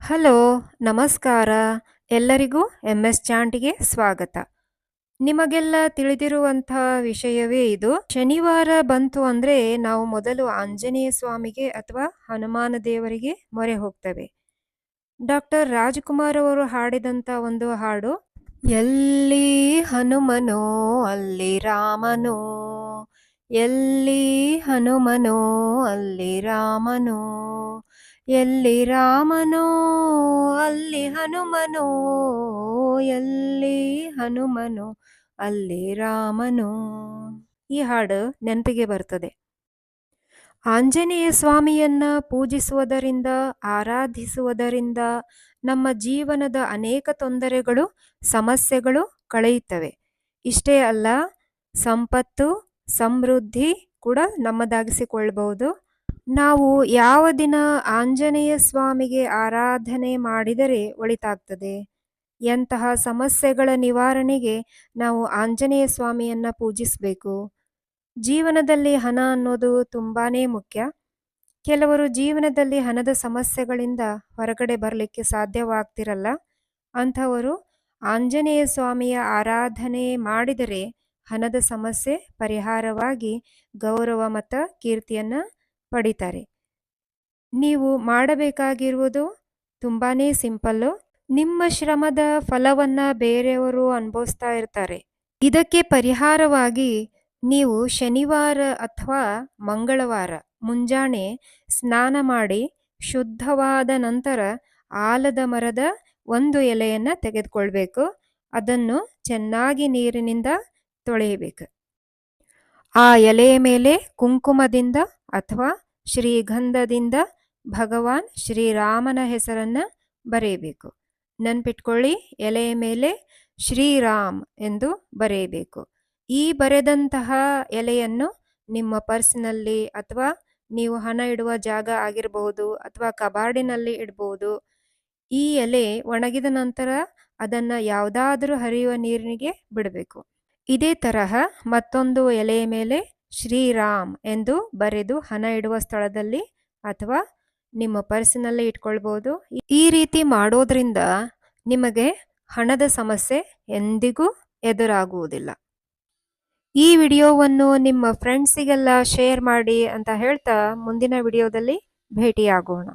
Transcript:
Hello, ನಮಸ್ಕಾರ. ಎಲ್ಲರಿಗೂ M S ಚಾಂಟಿಗೆ ಸ್ವಾಗತ. ನಿಮಗೆಲ್ಲ ತಿಳಿದಿರುವಂಥ ವಿಷಯವೇ ಇದು. ಶನಿವಾರ ಬಂತು ಅಂದ್ರೆ ನಾವು ಮೊದಲು ಆಂಜನೇಯ ಸ್ವಾಮಿಗೆ ಅಥವಾ ಹನುಮಾನ ದೇವರಿಗೆ ಮೊರೆ ಹೋಗ್ತೇವೆ. ಡಾಕ್ಟರ್ ರಾಜ್ಕುಮಾರ್ ಅವರು ಹಾಡಿದಂಥ ಒಂದು ಹಾಡು, ಎಲ್ಲಿ ಹನುಮನೋ, ಅಲ್ಲಿ ರಾಮನೋ, ಎಲ್ಲಿ ಹನುಮನೋ, ಅಲ್ಲಿ ರಾಮನೋ ಎಲ್ಲಿ ರಾಮನೋ, ಅಲ್ಲಿ ಹನುಮನೋ, ಎಲ್ಲಿ ಹನುಮನೋ, ಅಲ್ಲಿ ರಾಮನೋ. ಈ ಹಾಡು ನೆನಪಿಗೆ ಬರ್ತದೆ. ಆಂಜನೇಯ ಸ್ವಾಮಿಯನ್ನ ಪೂಜಿಸುವುದರಿಂದ, ಆರಾಧಿಸುವುದರಿಂದ ನಮ್ಮ ಜೀವನದ ಅನೇಕ ತೊಂದರೆಗಳು, ಸಮಸ್ಯೆಗಳು ಕಳೆಯುತ್ತವೆ. ಇಷ್ಟೇ ಅಲ್ಲ, ಸಂಪತ್ತು, ಸಮೃದ್ಧಿ ಕೂಡ ನಮ್ಮದಾಗಿಸಿಕೊಳ್ಬಹುದು. ನಾವು ಯಾವ ದಿನ ಆಂಜನೇಯ ಸ್ವಾಮಿಗೆ ಆರಾಧನೆ ಮಾಡಿದರೆ ಒಳಿತಾಗ್ತದೆ? ಎಂತಹ ಸಮಸ್ಯೆಗಳ ನಿವಾರಣೆಗೆ ನಾವು ಆಂಜನೇಯ ಸ್ವಾಮಿಯನ್ನ ಪೂಜಿಸಬೇಕು? ಜೀವನದಲ್ಲಿ ಹಣ ಅನ್ನೋದು ತುಂಬಾನೇ ಮುಖ್ಯ. ಕೆಲವರು ಜೀವನದಲ್ಲಿ ಹಣದ ಸಮಸ್ಯೆಗಳಿಂದ ಹೊರಗಡೆ ಬರಲಿಕ್ಕೆ ಸಾಧ್ಯವಾಗ್ತಿರಲ್ಲ. ಅಂಥವರು ಆಂಜನೇಯ ಸ್ವಾಮಿಯ ಆರಾಧನೆ ಮಾಡಿದರೆ ಹಣದ ಸಮಸ್ಯೆ ಪರಿಹಾರವಾಗಿ ಗೌರವ ಮತ್ತು ಕೀರ್ತಿಯನ್ನ ಪಡಿತಾರೆ. ನೀವು ಮಾಡಬೇಕಾಗಿರುವುದು ತುಂಬಾ ಸಿಂಪಲ್ಲು. ನಿಮ್ಮ ಶ್ರಮದ ಫಲವನ್ನ ಬೇರೆಯವರು ಅನುಭವಿಸ್ತಾ ಇರ್ತಾರೆ. ಇದಕ್ಕೆ ಪರಿಹಾರವಾಗಿ ನೀವು ಶನಿವಾರ ಅಥವಾ ಮಂಗಳವಾರ ಮುಂಜಾನೆ ಸ್ನಾನ ಮಾಡಿ ಶುದ್ಧವಾದ ನಂತರ ಆಲದ ಮರದ ಒಂದು ಎಲೆಯನ್ನ ತೆಗೆದುಕೊಳ್ಬೇಕು. ಅದನ್ನು ಚೆನ್ನಾಗಿ ನೀರಿನಿಂದ ತೊಳೆಯಬೇಕು. ಆ ಎಲೆಯ ಮೇಲೆ ಕುಂಕುಮದಿಂದ ಅಥವಾ ಶ್ರೀಗಂಧದಿಂದ ಭಗವಾನ್ ಶ್ರೀರಾಮನ ಹೆಸರನ್ನ ಬರೆಯಬೇಕು. ನೆನ್ಪಿಟ್ಕೊಳ್ಳಿ, ಎಲೆಯ ಮೇಲೆ ಶ್ರೀರಾಮ್ ಎಂದು ಬರೆಯಬೇಕು. ಈ ಬರೆದಂತಹ ಎಲೆಯನ್ನು ನಿಮ್ಮ ಪರ್ಸ್ನಲ್ಲಿ ಅಥವಾ ನೀವು ಹಣ ಇಡುವ ಜಾಗ ಆಗಿರಬಹುದು ಅಥವಾ ಕಬಾರ್ಡಿನಲ್ಲಿ ಇಡಬಹುದು ಈ ಎಲೆ ಒಣಗಿದ ನಂತರ ಅದನ್ನ ಯಾವುದಾದರೂ ಹರಿಯುವ ನೀರಿನಿಗೆ ಬಿಡಬೇಕು. ಇದೇ ತರಹ ಮತ್ತೊಂದು ಎಲೆಯ ಮೇಲೆ ಶ್ರೀರಾಮ್ ಎಂದು ಬರೆದು ಹಣ ಇಡುವ ಸ್ಥಳದಲ್ಲಿ ಅಥವಾ ನಿಮ್ಮ ಪರ್ಸಿನಲ್ಲಿ ಇಟ್ಕೊಳ್ಬೋದು. ಈ ರೀತಿ ಮಾಡೋದ್ರಿಂದ ನಿಮಗೆ ಹಣದ ಸಮಸ್ಯೆ ಎಂದಿಗೂ ಎದುರಾಗುವುದಿಲ್ಲ. ಈ ವಿಡಿಯೋವನ್ನು ನಿಮ್ಮ ಫ್ರೆಂಡ್ಸಿಗೆಲ್ಲ ಶೇರ್ ಮಾಡಿ ಅಂತ ಹೇಳ್ತಾ ಮುಂದಿನ ವಿಡಿಯೋದಲ್ಲಿ ಭೇಟಿಯಾಗೋಣ.